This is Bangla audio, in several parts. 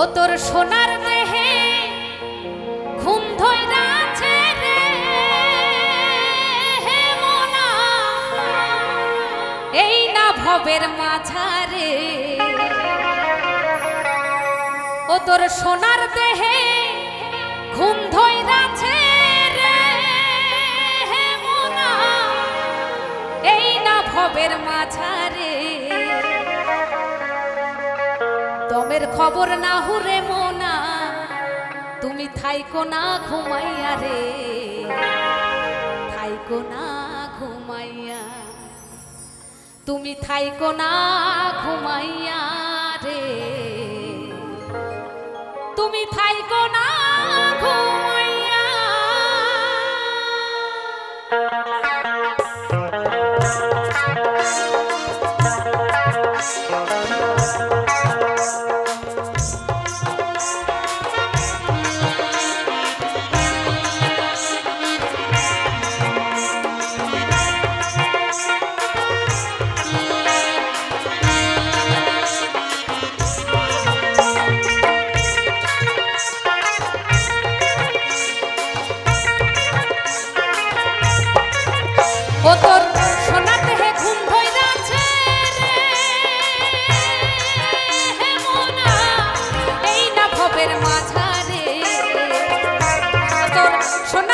ও তোর সোনার দেহে ঘুম ধরাছে এই না ভবের মাঝারে। ও তোর সোনার দেহে, ঘুম ধরে খবর না হুরে মোনা। তুমি থাইকো না ঘুমাইয়া রে। থাইকো না ঘুমাইয়া। তুমি থাইকো না ঘুমাইয়া রে। তুমি থাইকো না Sonar.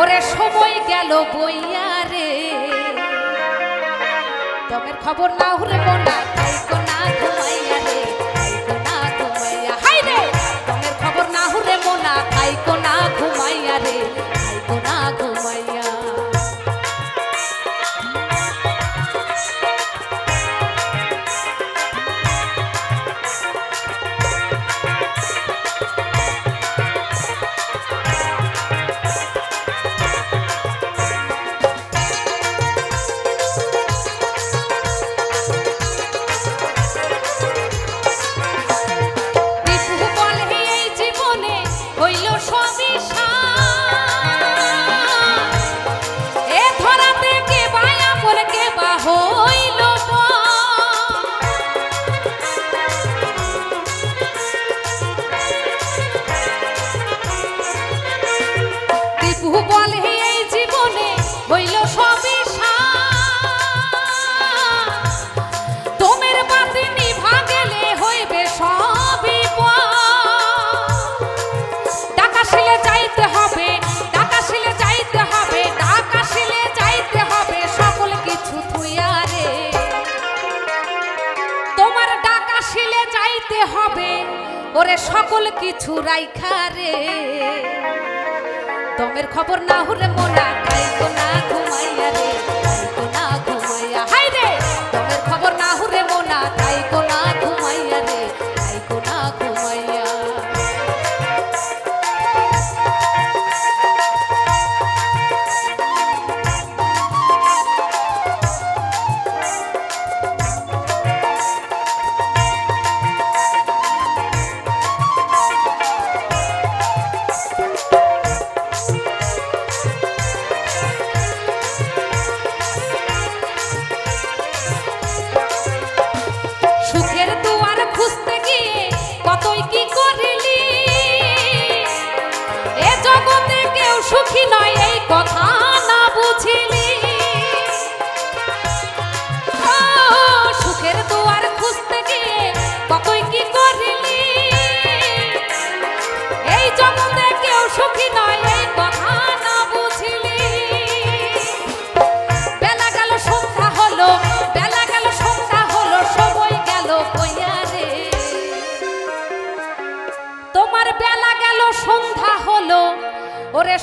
ওরে সময় গেল বইয়া রে। তবে খবর না হলে মনা তাই না ঘুমাইয়া রে। হবে? ওরে সকল কিছু রাইখা রে। তোমের খবর না হলে মোনা খাইতো না, ঘুমাইয়া রে।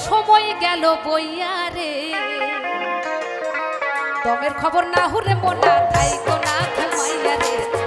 সময় গেল বইয়া রে। দমের খবর না হলে মনে তাই না ঘুমাইয়া রে।